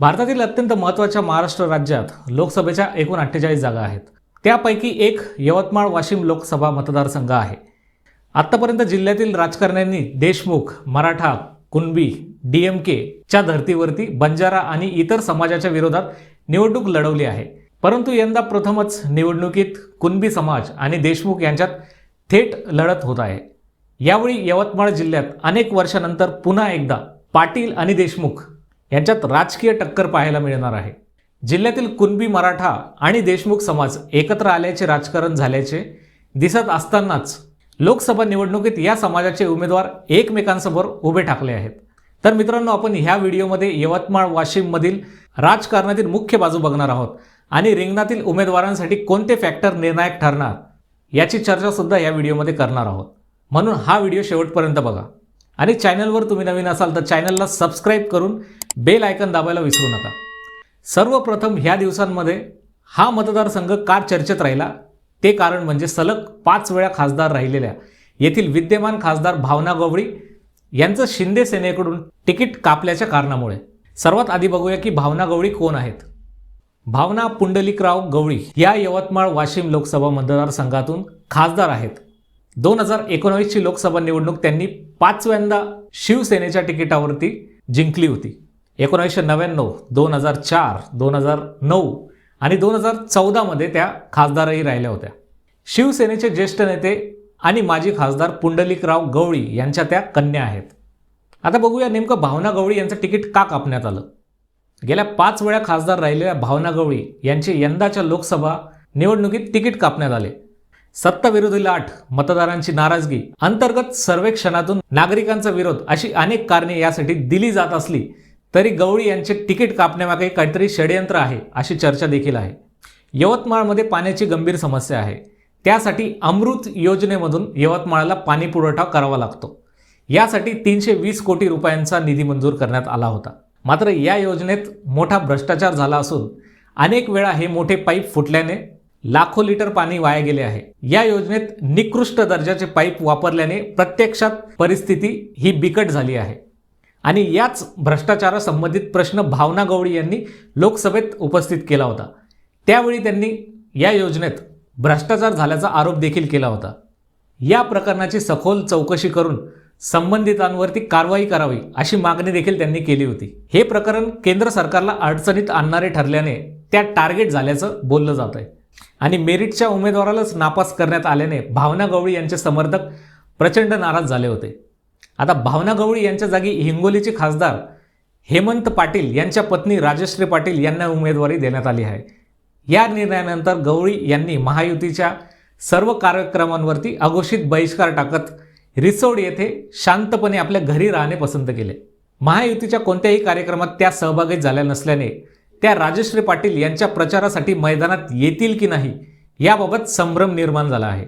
भारतातील अत्यंत महत्त्वाच्या महाराष्ट्र राज्यात लोकसभेच्या एकूण अठ्ठेचाळीस जागा आहेत. त्यापैकी एक यवतमाळ वाशिम लोकसभा मतदारसंघ आहे. आत्तापर्यंत जिल्ह्यातील राजकारण्यांनी देशमुख मराठा कुणबी डी एम केच्या धर्तीवरती बंजारा आणि इतर समाजाच्या विरोधात निवडणूक लढवली आहे. परंतु यंदा प्रथमच निवडणुकीत कुणबी समाज आणि देशमुख यांच्यात थेट लढत होत आहे. यावेळी यवतमाळ जिल्ह्यात अनेक वर्षानंतर पुन्हा एकदा पाटील आणि देशमुख यांच्यात राजकीय टक्कर पाहायला मिळणार आहे. जिल्ह्यातील कुणबी मराठा आणि देशमुख समाज एकत्र आल्याचे राजकारण झाल्याचे दिसत असतानाच लोकसभा निवडणुकीत या समाजाचे उमेदवार एकमेकांसमोर उभे ठाकले आहेत. तर मित्रांनो आपण ह्या व्हिडिओमध्ये यवतमाळ वाशिममधील राजकारणातील मुख्य बाजू बघणार आहोत आणि रिंगणातील उमेदवारांसाठी कोणते फॅक्टर निर्णायक ठरणार याची चर्चा सुद्धा या व्हिडिओमध्ये करणार आहोत. म्हणून हा व्हिडिओ शेवटपर्यंत बघा. आणि चॅनलवर तुम्ही नवीन असाल तर चॅनलला सबस्क्राईब करून बेल आयकन दाबायला विसरू नका. सर्वप्रथम ह्या दिवसांमध्ये हा मतदारसंघ का चर्चेत राहिला? ते कारण म्हणजे सलग पाच वेळा खासदार राहिलेल्या येथील विद्यमान खासदार भावना गवळी यांचं शिंदे सेनेकडून तिकीट कापल्याच्या कारणामुळे. सर्वात आधी बघूया की भावना गवळी कोण आहेत? भावना पुंडलिकराव गवळी या यवतमाळ वाशिम लोकसभा मतदारसंघातून खासदार आहेत. दोन हजार एकोणावीसची लोकसभा निवडणूक त्यांनी पाचव्यांदा शिवसेनेच्या तिकिटावरती जिंकली होती. एकोणीसशे नव्याण्णव दोन हजार चार दोन हजार नऊ आणि दोन हजार चौदामध्ये त्या खासदारही राहिल्या होत्या. शिवसेनेचे ज्येष्ठ नेते आणि माजी खासदार पुंडलिकराव गवळी यांच्या त्या कन्या आहेत. आता बघूया नेमकं भावना गवळी यांचं तिकीट का कापण्यात आलं? गेल्या पाच वेळा खासदार राहिलेल्या भावना गवळी यांचे यंदाच्या लोकसभा निवडणुकीत तिकीट कापण्यात आले. सत्ताविरोधी लाट मतदारांची नाराजगी अंतर्गत सर्वेक्षणातून नागरिकांचा विरोध अशी अनेक कारणे यासाठी दिली जात असली तरी गवळी यांचे तिकीट कापण्यामागे काहीतरी षडयंत्र आहे अशी चर्चा देखील आहे. यवतमाळमध्ये पाण्याची गंभीर समस्या आहे. त्यासाठी अमृत योजनेमधून यवतमाळला पाणी पुरवठा करावा लागतो. यासाठी तीनशे वीस कोटी रुपयांचा निधी मंजूर करण्यात आला होता. मात्र या योजनेत मोठा भ्रष्टाचार झाला असून अनेक वेळा हे मोठे पाईप फुटल्याने लाखो लिटर पाणी वाया गेले आहे. या योजनेत निकृष्ट दर्जाचे पाईप वापरल्याने प्रत्यक्षात परिस्थिती ही बिकट झाली आहे. आणि याच भ्रष्टाचारासंबंधित प्रश्न भावना गवळी यांनी लोकसभेत उपस्थित केला होता. त्यावेळी त्यांनी या योजनेत भ्रष्टाचार झाल्याचा आरोप देखील केला होता. या प्रकरणाची सखोल चौकशी करून संबंधितांवरती कारवाई करावी अशी मागणी देखील त्यांनी केली होती. हे प्रकरण केंद्र सरकारला अडचणीत आणणारे ठरल्याने त्या टार्गेट झाल्याचं बोललं जात आहे आणि मेरिटच्या उमेदवारालाच नापास करण्यात आल्याने भावना गवळी यांचे समर्थक प्रचंड नाराज झाले होते. आता भावना गवळी यांच्या जागी हिंगोलीचे खासदार हेमंत पाटील यांच्या पत्नी राजश्री पाटील यांना उमेदवारी देण्यात आली आहे. या निर्णयानंतर गवळी यांनी महायुतीच्या सर्व कार्यक्रमांवरती अघोषित बहिष्कार टाकत रिसोड येथे शांतपणे आपल्या घरी राहणे पसंत केले. महायुतीच्या कोणत्याही कार्यक्रमात त्या सहभागी झाल्या नसल्याने त्या राजश्री पाटील यांच्या प्रचारासाठी मैदानात येतील की नाही याबाबत संभ्रम निर्माण झाला आहे.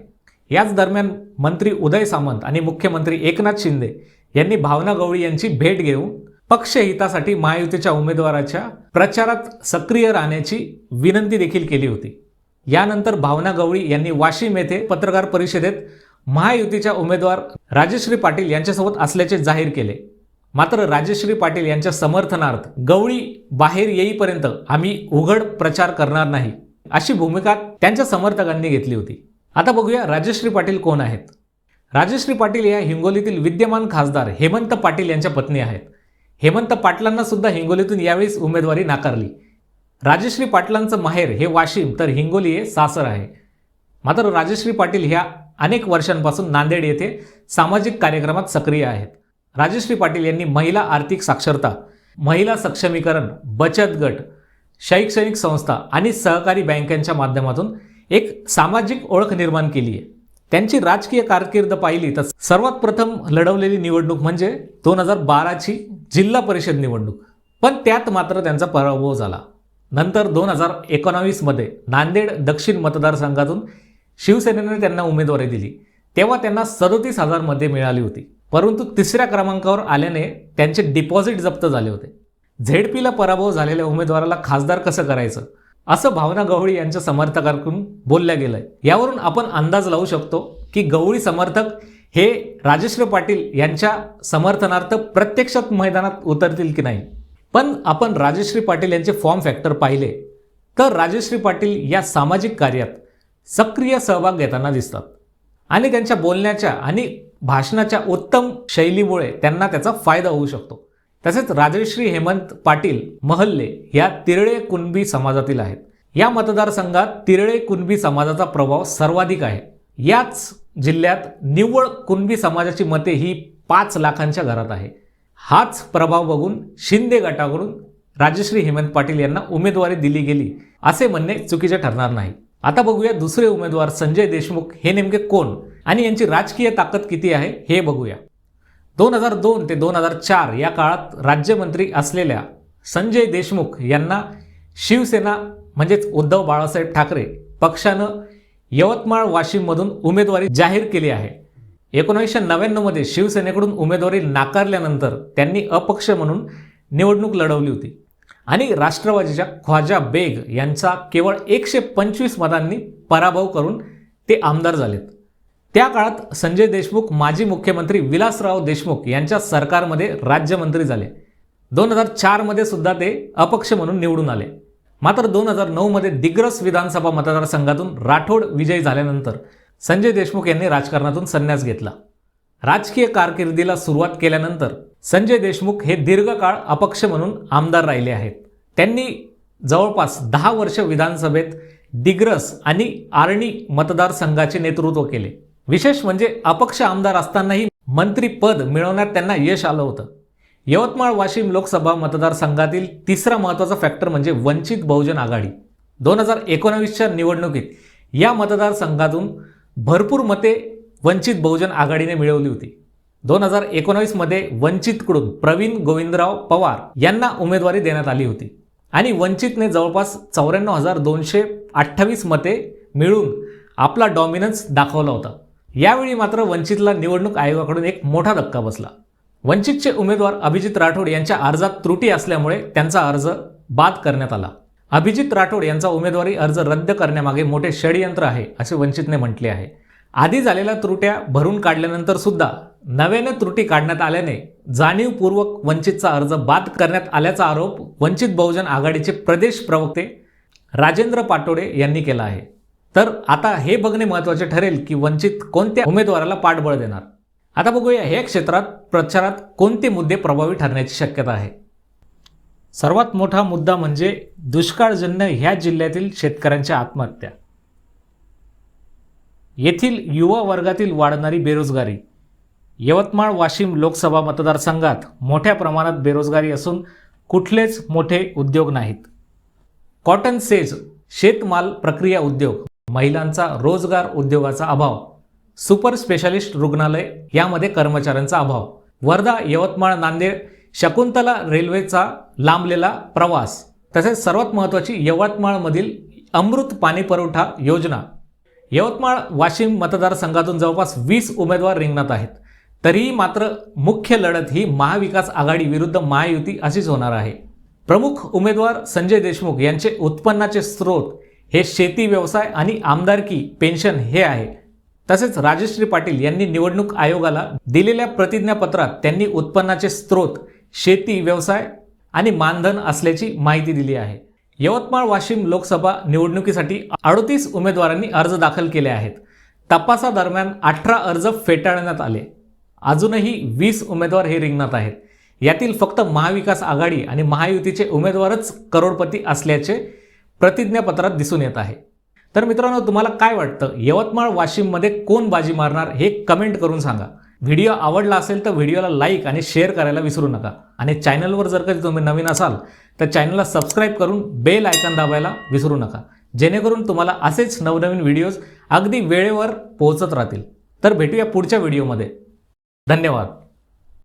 याच दरम्यान मंत्री उदय सामंत आणि मुख्यमंत्री एकनाथ शिंदे यांनी भावना गवळी यांची भेट घेऊन पक्षहितासाठी महायुतीच्या उमेदवाराच्या प्रचारात सक्रिय राहण्याची विनंती देखील केली होती. यानंतर भावना गवळी यांनी वाशिम येथे पत्रकार परिषदेत महायुतीच्या उमेदवार राजश्री पाटील यांच्यासोबत असल्याचे जाहीर केले. मात्र राजश्री पाटील यांच्या समर्थनार्थ गवळी बाहेर येईपर्यंत आम्ही उघड प्रचार करणार नाही अशी भूमिका त्यांच्या समर्थकांनी घेतली होती. आता बघूया राजश्री पाटील कोण आहेत. राजश्री पाटील या हिंगोलीतील विद्यमान खासदार हेमंत पाटील यांच्या पत्नी आहेत. हेमंत पाटलांना सुद्धा हिंगोलीतून यावेळीस उमेदवारी नाकारली. राजश्री पाटलांचं माहेर हे वाशिम तर हिंगोली हे सासर आहे. मात्र राजश्री पाटील ह्या अनेक वर्षांपासून नांदेड येथे सामाजिक कार्यक्रमात सक्रिय आहेत. राजश्री पाटील यांनी महिला आर्थिक साक्षरता महिला सक्षमीकरण बचत गट शैक्षणिक संस्था आणि सहकारी बँकांच्या माध्यमातून एक सामाजिक ओळख निर्माण केली आहे. त्यांची राजकीय कारकीर्द पाहिली तर सर्वात प्रथम लढवलेली निवडणूक म्हणजे दोन हजार बाराची जिल्हा परिषद निवडणूक. पण त्यात मात्र त्यांचा पराभव झाला. नंतर दोन हजार एकोणावीसमध्ये नांदेड दक्षिण मतदारसंघातून शिवसेनेने त्यांना उमेदवारी दिली. तेव्हा त्यांना सदोतीस हजारमध्ये मिळाली होती. परंतु तिसऱ्या क्रमांकावर आल्याने त्यांचे डिपॉझिट जप्त झाले होते. झेडपीला पराभव झालेल्या उमेदवाराला खासदार कसं करायचं? असं भावना गवळी यांच्या समर्थकांकडून बोलल्या गेलंय. यावरून आपण अंदाज लावू शकतो की गवळी समर्थक हे राजश्री पाटील यांच्या समर्थनार्थ प्रत्यक्षात मैदानात उतरतील की नाही? पण आपण राजश्री पाटील यांचे फॉर्म फॅक्टर पाहिले तर राजश्री पाटील या सामाजिक कार्यात सक्रिय सहभाग घेताना दिसतात. आणि त्यांच्या बोलण्याच्या आणि भाषणाच्या उत्तम शैलीमुळे त्यांना त्याचा फायदा होऊ शकतो. तसेच राजश्री हेमंत पाटील महल्ले या तिरळे कुणबी समाजातील आहेत. या मतदारसंघात तिरळे कुणबी समाजाचा प्रभाव सर्वाधिक आहे. याच जिल्ह्यात निव्वळ कुणबी समाजाची मते ही पाच लाखांच्या घरात आहे. हाच प्रभाव बघून शिंदे गटाकडून राजश्री हेमंत पाटील यांना उमेदवारी दिली गेली असे म्हणणे चुकीचे ठरणार नाही. आता बघूया दुसरे उमेदवार संजय देशमुख हे नेमके कोण आणि यांची राजकीय ताकद किती आहे हे बघूया. दोन हजार दोन ते दोन हजार चार या काळात राज्यमंत्री असलेल्या संजय देशमुख यांना शिवसेना म्हणजेच उद्धव बाळासाहेब ठाकरे पक्षानं यवतमाळ वाशिममधून उमेदवारी जाहीर केली आहे. एकोणीसशे नव्याण्णवमध्ये शिवसेनेकडून उमेदवारी नाकारल्यानंतर त्यांनी अपक्ष म्हणून निवडणूक लढवली होती. आणि राष्ट्रवादीच्या ख्वाजा बेग यांचा केवळ एकशे पंचवीस मतांनी पराभव करून ते आमदार झालेत. त्या काळात संजय देशमुख माजी मुख्यमंत्री विलासराव देशमुख यांच्या सरकारमध्ये राज्यमंत्री झाले. दोन हजार चारमध्ये सुद्धा ते अपक्ष म्हणून निवडून आले. मात्र दोन हजार नऊमध्ये दिग्रस विधानसभा मतदारसंघातून राठोड विजयी झाल्यानंतर संजय देशमुख यांनी राजकारणातून संन्यास घेतला. राजकीय कारकिर्दीला सुरुवात केल्यानंतर संजय देशमुख हे दीर्घकाळ अपक्ष म्हणून आमदार राहिले आहेत. त्यांनी जवळपास दहा वर्ष विधानसभेत दिग्रस आणि आर्णी मतदारसंघाचे नेतृत्व केले. विशेष म्हणजे अपक्ष आमदार असतानाही मंत्रीपद मिळवण्यात त्यांना यश आलं होतं. यवतमाळ वाशिम लोकसभा मतदारसंघातील तिसरा महत्त्वाचा फॅक्टर म्हणजे वंचित बहुजन आघाडी. दोन हजार एकोणावीसच्या निवडणुकीत या मतदारसंघातून भरपूर मते वंचित बहुजन आघाडीने मिळवली होती. दोन हजार एकोणावीसमध्ये वंचितकडून प्रवीण गोविंदराव पवार यांना उमेदवारी देण्यात आली होती. आणि वंचितने जवळपास चौऱ्याण्णव हजार दोनशे अठ्ठावीस मते मिळून आपला डॉमिनन्स दाखवला होता. यावेळी मात्र वंचितला निवडणूक आयोगाकडून एक मोठा धक्का बसला. वंचितचे उमेदवार अभिजित राठोड यांच्या अर्जात त्रुटी असल्यामुळे त्यांचा अर्ज बाद करण्यात आला. अभिजित राठोड यांचा उमेदवारी अर्ज रद्द करण्यामागे मोठे षडयंत्र आहे असे वंचितने म्हटले आहे. आधी झालेल्या त्रुट्या भरून काढल्यानंतर सुद्धा नव्याने त्रुटी काढण्यात आल्याने जाणीवपूर्वक वंचितचा अर्ज बाद करण्यात आल्याचा आरोप वंचित बहुजन आघाडीचे प्रदेश प्रवक्ते राजेंद्र पाटोडे यांनी केला आहे. तर आता हे बघणे महत्त्वाचे ठरेल की वंचित कोणत्या उमेदवाराला पाठबळ देणार. आता बघूया हे क्षेत्रात प्रचारात कोणते मुद्दे प्रभावी ठरण्याची शक्यता आहे. सर्वात मोठा मुद्दा म्हणजे दुष्काळजन्य ह्या जिल्ह्यातील शेतकऱ्यांच्या आत्महत्या. येथील युवा वर्गातील वाढणारी बेरोजगारी. यवतमाळ वाशिम लोकसभा मतदारसंघात मोठ्या प्रमाणात बेरोजगारी असून कुठलेच मोठे उद्योग नाहीत. कॉटन सेज शेतमाल प्रक्रिया उद्योग. महिलांचा रोजगार उद्योगाचा अभाव सुपर स्पेशालिस्ट रुग्णालय यामध्ये कर्मचाऱ्यांचा अभाव वर्धा यवतमाळ नांदेड शकुंतला रेल्वेचा लांबलेला प्रवास तसेच सर्वात महत्त्वाची यवतमाळमधील अमृत पाणी पुरवठा योजना. यवतमाळ वाशिम मतदारसंघातून जवळपास वीस उमेदवार रिंगणात आहेत. तरीही मात्र मुख्य लढत ही महाविकास आघाडी विरुद्ध महायुती अशीच होणार आहे. प्रमुख उमेदवार संजय देशमुख यांचे उत्पन्नाचे स्रोत हे शेती व्यवसाय आणि आमदारकी पेन्शन हे आहे. तसेच राजश्री पाटील यांनी निवडणूक आयोगाला दिलेल्या प्रतिज्ञापत्रात त्यांनी उत्पन्नाचे स्रोत शेती व्यवसाय आणि मानधन असल्याची माहिती दिली आहे. यवतमाळ वाशिम लोकसभा निवडणुकीसाठी अडतीस उमेदवारांनी अर्ज दाखल केले आहेत. तपासादरम्यान अठरा अर्ज फेटाळण्यात आले. अजूनही वीस उमेदवार हे रिंगणात आहेत. यातील फक्त महाविकास आघाडी आणि महायुतीचे उमेदवारच करोडपती असल्याचे प्रतिज्ञापत्रात दिसून येत आहे. तर मित्रांनो तुम्हाला काय वाटतं? यवतमाळ वाशिममध्ये कोण बाजी मारणार हे कमेंट करून सांगा. व्हिडिओ आवडला असेल तर व्हिडिओला लाईक आणि शेअर करायला विसरू नका. आणि चॅनलवर जर कधी तुम्ही नवीन असाल तर चॅनलला सबस्क्राईब करून बेल आयकन दाबायला विसरू नका. जेणेकरून तुम्हाला असेच नवनवीन व्हिडिओज अगदी वेळेवर पोहोचत राहतील. तर भेटूया पुढच्या व्हिडिओमध्ये धन्यवाद.